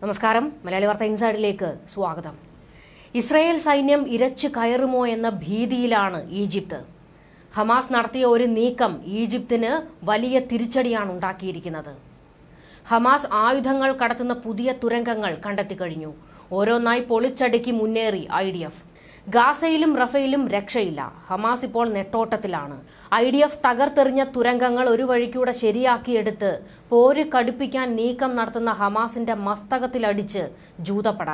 നമസ്കാരം. മലയാളി വാർത്ത ഇൻസൈഡിലേക്ക് സ്വാഗതം. ഇസ്രായേൽ സൈന്യം ഇരച്ചു കയറുമോ എന്ന ഭീതിയിലാണ് ഈജിപ്ത്. ഹമാസ് നടത്തിയ ഒരു നീക്കം ഈജിപ്തിന് വലിയ തിരിച്ചടിയാണ് ഉണ്ടാക്കിയിരിക്കുന്നത്. ഹമാസ് ആയുധങ്ങൾ കടത്തുന്ന പുതിയ തുരങ്കങ്ങൾ കണ്ടെത്തി കണ്ടെത്തിക്കഴിഞ്ഞു. ഓരോന്നായി പൊളിച്ചടുക്കി മുന്നേറി ഐ ഗാസയിലും റഫയിലും രക്ഷയില്ല. ഹമാസ് ഇപ്പോൾ നെട്ടോട്ടത്തിലാണ്. ഐ ഡി എഫ് തകർത്തെറിഞ്ഞ തുരങ്കങ്ങൾ ഒരു വഴിക്കൂടെ ശരിയാക്കിയെടുത്ത് പോര് കടുപ്പിക്കാൻ നീക്കം നടത്തുന്ന ഹമാസിന്റെ മസ്തകത്തിലടിച്ച് ജൂതപ്പട.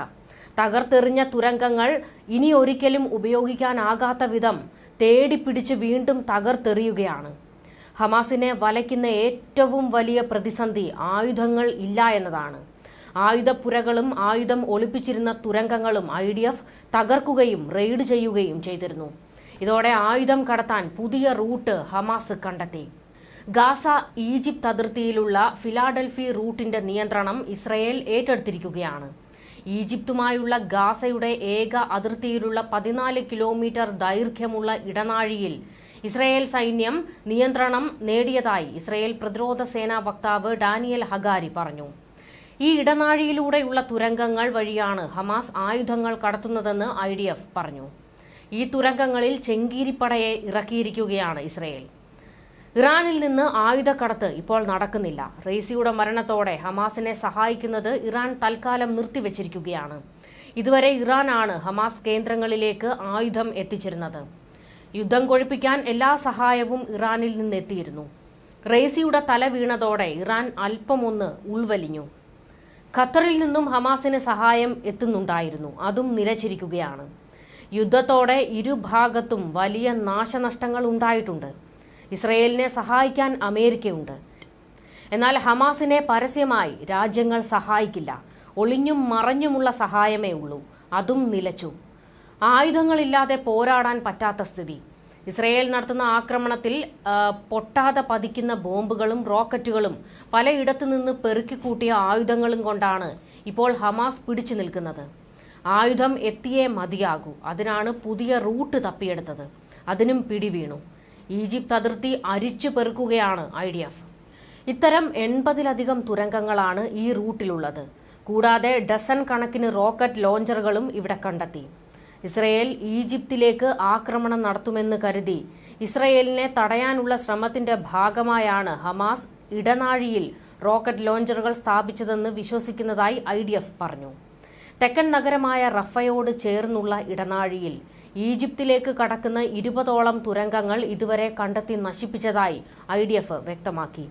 തകർത്തെറിഞ്ഞ തുരങ്കങ്ങൾ ഇനി ഒരിക്കലും ഉപയോഗിക്കാനാകാത്ത വിധം തേടിപ്പിടിച്ച് വീണ്ടും തകർത്തെറിയുകയാണ്. ഹമാസിനെ വലയ്ക്കുന്ന ഏറ്റവും വലിയ പ്രതിസന്ധി ആയുധങ്ങൾ ഇല്ല എന്നതാണ്. ആയുധപ്പുരകളും ആയുധം ഒളിപ്പിച്ചിരുന്ന തുരങ്കങ്ങളും ഐ ഡി എഫ് തകർക്കുകയും റെയ്ഡ് ചെയ്യുകയും ചെയ്തിരുന്നു. ഇതോടെ ആയുധം കടത്താൻ പുതിയ റൂട്ട് ഹമാസ് കണ്ടെത്തി. ഗാസ ഈജിപ്ത് അതിർത്തിയിലുള്ള ഫിലാഡൽഫി റൂട്ടിന്റെ നിയന്ത്രണം ഇസ്രയേൽ ഏറ്റെടുത്തിരിക്കുകയാണ്. ഈജിപ്തുമായുള്ള ഗാസയുടെ ഏക അതിർത്തിയിലുള്ള പതിനാല് കിലോമീറ്റർ ദൈർഘ്യമുള്ള ഇടനാഴിയിൽ ഇസ്രയേൽ സൈന്യം നിയന്ത്രണം നേടിയതായി ഇസ്രയേൽ പ്രതിരോധ സേനാ വക്താവ് ഡാനിയൽ ഹഗാരി പറഞ്ഞു. ഈ ഇടനാഴിയിലൂടെയുള്ള തുരങ്കങ്ങൾ വഴിയാണ് ഹമാസ് ആയുധങ്ങൾ കടത്തുന്നതെന്ന് ഐ ഡി എഫ് പറഞ്ഞു. ഈ തുരങ്കങ്ങളിൽ ചെങ്കീരിപ്പടയെ ഇറക്കിയിരിക്കുകയാണ് ഇസ്രയേൽ. ഇറാനിൽ നിന്ന് ആയുധക്കടത്ത് ഇപ്പോൾ നടക്കുന്നില്ല. റെയ്സിയുടെ മരണത്തോടെ ഹമാസിനെ സഹായിക്കുന്നത് ഇറാൻ തൽക്കാലം നിർത്തിവച്ചിരിക്കുകയാണ്. ഇതുവരെ ഇറാനാണ് ഹമാസ് കേന്ദ്രങ്ങളിലേക്ക് ആയുധം എത്തിച്ചിരുന്നത്. യുദ്ധം കൊഴിപ്പിക്കാൻ എല്ലാ സഹായവും ഇറാനിൽ നിന്ന് എത്തിയിരുന്നു റെയ്സിയുടെ തല വീണതോടെ ഇറാൻ അല്പമൊന്ന് ഉൾവലിഞ്ഞു. ഖത്തറിൽ നിന്നും ഹമാസിന് സഹായം എത്തുന്നുണ്ടായിരുന്നു. അതും നിലച്ചിരിക്കുകയാണ്. യുദ്ധത്തോടെ ഇരുഭാഗത്തും വലിയ നാശനഷ്ടങ്ങൾ ഉണ്ടായിട്ടുണ്ട്. ഇസ്രയേലിനെ സഹായിക്കാൻ അമേരിക്കയുണ്ട്. എന്നാൽ ഹമാസിനെ പരസ്യമായി രാജ്യങ്ങൾ സഹായിക്കില്ല. ഒളിഞ്ഞും മറഞ്ഞുമുള്ള സഹായമേ ഉള്ളൂ. അതും നിലച്ചു. ആയുധങ്ങളില്ലാതെ പോരാടാൻ പറ്റാത്ത സ്ഥിതി. ഇസ്രയേൽ നടത്തുന്ന ആക്രമണത്തിൽ പൊട്ടാതെ പതിക്കുന്ന ബോംബുകളും റോക്കറ്റുകളും പലയിടത്തു നിന്ന് പെറുക്കിക്കൂട്ടിയ ആയുധങ്ങളും കൊണ്ടാണ് ഇപ്പോൾ ഹമാസ് പിടിച്ചു നിൽക്കുന്നത്. ആയുധം എത്തിയേ മതിയാകൂ. അതിനാണ് പുതിയ റൂട്ട് തപ്പിയെടുത്തത്. അതിനും പിടിവീണു. ഈജിപ്ത് അതിർത്തി അരിച്ചു പെറുക്കുകയാണ് ഐ ഡി എഫ്. ഇത്തരം എൺപതിലധികം തുരങ്കങ്ങളാണ് ഈ റൂട്ടിലുള്ളത്. കൂടാതെ ഡസൻ കണക്കിന് റോക്കറ്റ് ലോഞ്ചറുകളും ഇവിടെ കണ്ടെത്തി. ഇസ്രയേൽ ഈജിപ്തിലേക്ക് ആക്രമണം നടത്തുമെന്ന് കരുതി. ഇസ്രയേലിനെ തടയാനുള്ള ശ്രമത്തിന്റെ ഭാഗമായാണ് ഹമാസ് ഇടനാഴിയിൽ റോക്കറ്റ് ലോഞ്ചറുകൾ സ്ഥാപിച്ചതെന്ന് വിശ്വസിക്കുന്നതായി ഐ പറഞ്ഞു. തെക്കൻ നഗരമായ റഫയോട് ചേർന്നുള്ള ഇടനാഴിയിൽ ഈജിപ്തിലേക്ക് കടക്കുന്ന ഇരുപതോളം തുരങ്കങ്ങൾ ഇതുവരെ കണ്ടെത്തി നശിപ്പിച്ചതായി ഐ ഡി എഫ് വ്യക്തമാക്കി.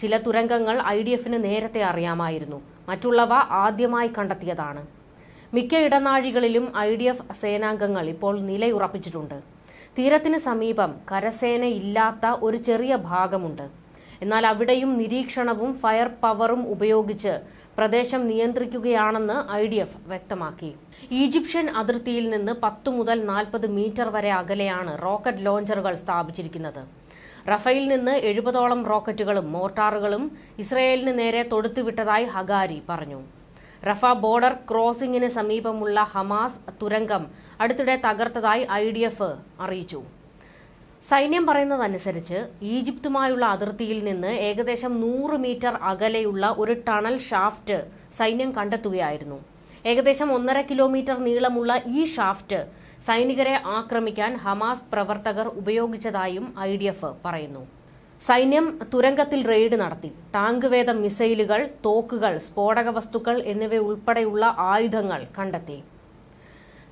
ചില തുരങ്കങ്ങൾ ഐ ഡി എഫിന് നേരത്തെ അറിയാമായിരുന്നു. മറ്റുള്ളവ ആദ്യമായി കണ്ടെത്തിയതാണ്. മിക്ക ഇടനാഴികളിലും ഐ ഡി എഫ് സേനാംഗങ്ങൾ ഇപ്പോൾ നിലയുറപ്പിച്ചിട്ടുണ്ട്. തീരത്തിന് സമീപം കരസേന ഇല്ലാത്ത ഒരു ചെറിയ ഭാഗമുണ്ട്. എന്നാൽ അവിടെയും നിരീക്ഷണവും ഫയർ പവറും ഉപയോഗിച്ച് പ്രദേശം നിയന്ത്രിക്കുകയാണെന്ന് ഐ ഡി എഫ് വ്യക്തമാക്കി. ഈജിപ്ഷ്യൻ അതിർത്തിയിൽ നിന്ന് പത്തു മുതൽ നാൽപ്പത് മീറ്റർ വരെ അകലെയാണ് റോക്കറ്റ് ലോഞ്ചറുകൾ സ്ഥാപിച്ചിരിക്കുന്നത്. റഫയിൽ നിന്ന് എഴുപതോളം റോക്കറ്റുകളും മോർട്ടാറുകളും ഇസ്രയേലിന് നേരെ തൊടുത്തുവിട്ടതായി ഹഗാരി പറഞ്ഞു. റഫ ബോർഡർ ക്രോസിംഗിന് സമീപമുള്ള ഹമാസ് തുരങ്കം അടുത്തിടെ തകർത്തതായി ഐ ഡി എഫ് അറിയിച്ചു. സൈന്യം പറയുന്നതനുസരിച്ച് ഈജിപ്തുമായുള്ള അതിർത്തിയിൽ നിന്ന് ഏകദേശം നൂറ് മീറ്റർ അകലെയുള്ള ഒരു ടണൽ ഷാഫ്റ്റ് സൈന്യം കണ്ടെത്തുകയായിരുന്നു. ഏകദേശം ഒന്നര കിലോമീറ്റർ നീളമുള്ള ഈ ഷാഫ്റ്റ് സൈനികരെ ആക്രമിക്കാൻ ഹമാസ് പ്രവർത്തകർ ഉപയോഗിച്ചതായും ഐ പറയുന്നു. സൈന്യം തുരങ്കത്തിൽ റെയ്ഡ് നടത്തി. ടാങ്ക് വേദ മിസൈലുകൾ തോക്കുകൾ സ്ഫോടക വസ്തുക്കൾ എന്നിവ ഉൾപ്പെടെയുള്ള ആയുധങ്ങൾ കണ്ടെത്തി.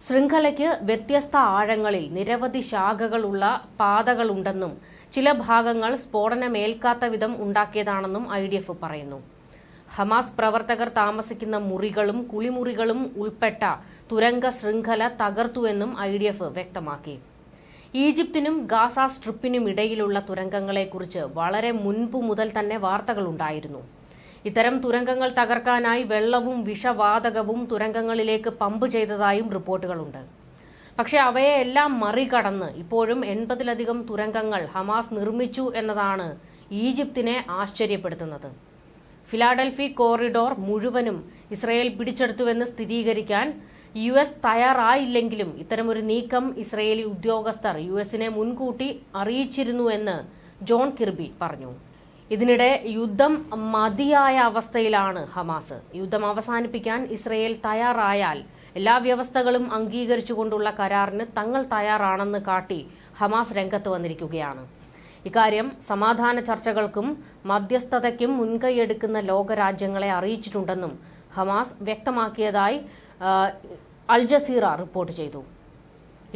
ശൃംഖലയ്ക്ക് വ്യത്യസ്ത ആഴങ്ങളിൽ നിരവധി ശാഖകളുള്ള പാതകളുണ്ടെന്നും ചില ഭാഗങ്ങൾ സ്ഫോടനമേൽക്കാത്ത വിധം ഉണ്ടാക്കിയതാണെന്നും ഐ ഡി എഫ് പറയുന്നു. ഹമാസ് പ്രവർത്തകർ താമസിക്കുന്ന മുറികളും കുളിമുറികളും ഉൾപ്പെട്ട തുരങ്ക ശൃംഖല തകർത്തുവെന്നും ഐ ഡി എഫ് വ്യക്തമാക്കി. ഈജിപ്തിനും ഗാസ സ്ട്രിപ്പിനും ഇടയിലുള്ള തുരങ്കങ്ങളെക്കുറിച്ച് വളരെ മുൻപ് മുതൽ തന്നെ വാർത്തകളുണ്ടായിരുന്നു. ഇത്തരം തുരങ്കങ്ങൾ തകർക്കാനായി വെള്ളവും വിഷവാതകവും തുരങ്കങ്ങളിലേക്ക് പമ്പ് ചെയ്തതായും റിപ്പോർട്ടുകളുണ്ട്. പക്ഷേ അവയെല്ലാം മറികടന്ന് ഇപ്പോഴും എൺപതിലധികം തുരങ്കങ്ങൾ ഹമാസ് നിർമ്മിച്ചു എന്നതാണ് ഈജിപ്തിനെ ആശ്ചര്യപ്പെടുത്തുന്നത്. ഫിലാഡൽഫി കോറിഡോർ മുഴുവനും ഇസ്രയേൽ പിടിച്ചെടുത്തുവെന്ന് സ്ഥിരീകരിക്കാൻ യു എസ് തയ്യാറായില്ലെങ്കിലും ഇത്തരമൊരു നീക്കം ഇസ്രയേലി ഉദ്യോഗസ്ഥർ യു എസിനെ മുൻകൂട്ടി അറിയിച്ചിരുന്നുവെന്ന് ജോൺ കിർബി പറഞ്ഞു. ഇതിനിടെ യുദ്ധം മതിയായ അവസ്ഥയിലാണ് ഹമാസ്. യുദ്ധം അവസാനിപ്പിക്കാൻ ഇസ്രയേൽ തയ്യാറായാൽ എല്ലാ വ്യവസ്ഥകളും അംഗീകരിച്ചുകൊണ്ടുള്ള കരാറിന് തങ്ങൾ തയ്യാറാണെന്ന് കാട്ടി ഹമാസ് രംഗത്ത് വന്നിരിക്കുകയാണ്. ഇക്കാര്യം സമാധാന ചർച്ചകൾക്കും മധ്യസ്ഥതയ്ക്കും മുൻകൈയെടുക്കുന്ന ലോകരാജ്യങ്ങളെ അറിയിച്ചിട്ടുണ്ടെന്നും ഹമാസ് വ്യക്തമാക്കിയതായി അൽ ജസീറ റിപ്പോർട്ട് ചെയ്തു.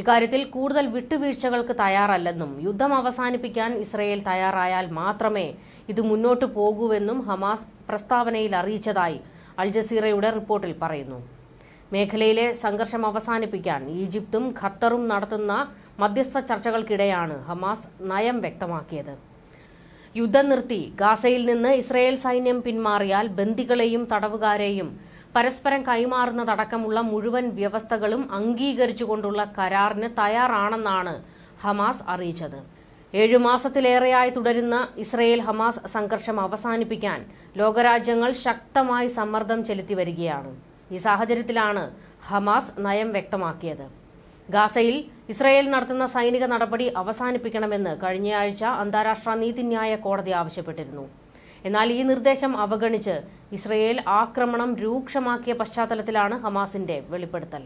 ഇക്കാര്യത്തിൽ കൂടുതൽ വിട്ടുവീഴ്ചകൾക്ക് തയ്യാറല്ലെന്നും യുദ്ധം അവസാനിപ്പിക്കാൻ ഇസ്രയേൽ തയ്യാറായാൽ മാത്രമേ ഇത് മുന്നോട്ടു പോകൂവെന്നും ഹമാസ് പ്രസ്താവനയിൽ അറിയിച്ചതായി അൽ ജസീറയുടെ റിപ്പോർട്ടിൽ പറയുന്നു. മേഖലയിലെ സംഘർഷം അവസാനിപ്പിക്കാൻ ഈജിപ്തും ഖത്തറും നടത്തുന്ന മധ്യസ്ഥ ചർച്ചകൾക്കിടെയാണ് ഹമാസ് നയം വ്യക്തമാക്കിയത്. യുദ്ധം നിർത്തി ഗാസയിൽ നിന്ന് ഇസ്രയേൽ സൈന്യം പിന്മാറിയാൽ ബന്ദികളെയും തടവുകാരെയും പരസ്പരം കൈമാറുന്നതടക്കമുള്ള മുഴുവൻ വ്യവസ്ഥകളും അംഗീകരിച്ചുകൊണ്ടുള്ള കരാറിന് തയ്യാറാണെന്നാണ് ഹമാസ് അറിയിച്ചത്. ഏഴു മാസത്തിലേറെയായി തുടരുന്ന ഇസ്രയേൽ ഹമാസ് സംഘർഷം അവസാനിപ്പിക്കാൻ ലോകരാജ്യങ്ങൾ ശക്തമായി സമ്മർദ്ദം ചെലുത്തി വരികയാണ് ഈ സാഹചര്യത്തിലാണ് ഹമാസ് നയം വ്യക്തമാക്കിയത്. ഗാസയിൽ ഇസ്രയേൽ നടത്തുന്ന സൈനിക നടപടി അവസാനിപ്പിക്കണമെന്ന് കഴിഞ്ഞയാഴ്ച അന്താരാഷ്ട്ര നീതിന്യായ കോടതി ആവശ്യപ്പെട്ടിരുന്നു. എന്നാൽ ഈ നിർദ്ദേശം അവഗണിച്ച് ഇസ്രയേൽ ആക്രമണം രൂക്ഷമാക്കിയ പശ്ചാത്തലത്തിലാണ് ഹമാസിന്റെ വെളിപ്പെടുത്തൽ.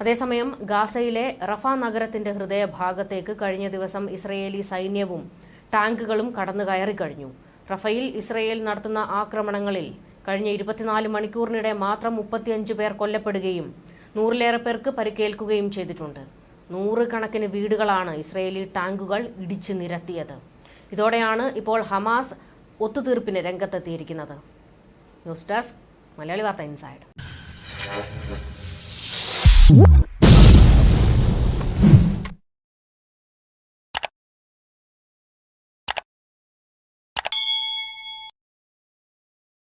അതേസമയം ഗാസയിലെ റഫ നഗരത്തിന്റെ ഹൃദയഭാഗത്തേക്ക് കഴിഞ്ഞ ദിവസം ഇസ്രയേലി സൈന്യവും ടാങ്കുകളും കടന്നു കയറി കഴിഞ്ഞു. റഫയിൽ ഇസ്രയേൽ നടത്തുന്ന ആക്രമണങ്ങളിൽ കഴിഞ്ഞ ഇരുപത്തിനാല് മണിക്കൂറിനിടെ മാത്രം മുപ്പത്തിയഞ്ച് പേർ കൊല്ലപ്പെടുകയും നൂറിലേറെ പേർക്ക് പരിക്കേൽക്കുകയും ചെയ്തിട്ടുണ്ട്. നൂറുകണക്കിന് വീടുകളാണ് ഇസ്രയേലി ടാങ്കുകൾ ഇടിച്ചു നിരത്തിയത്. ഇതോടെയാണ് ഇപ്പോൾ ഹമാസ് ഒത്തുതീർപ്പിന് രംഗത്തെത്തിയിരിക്കുന്നത്. News desk Malayali Vartha inside.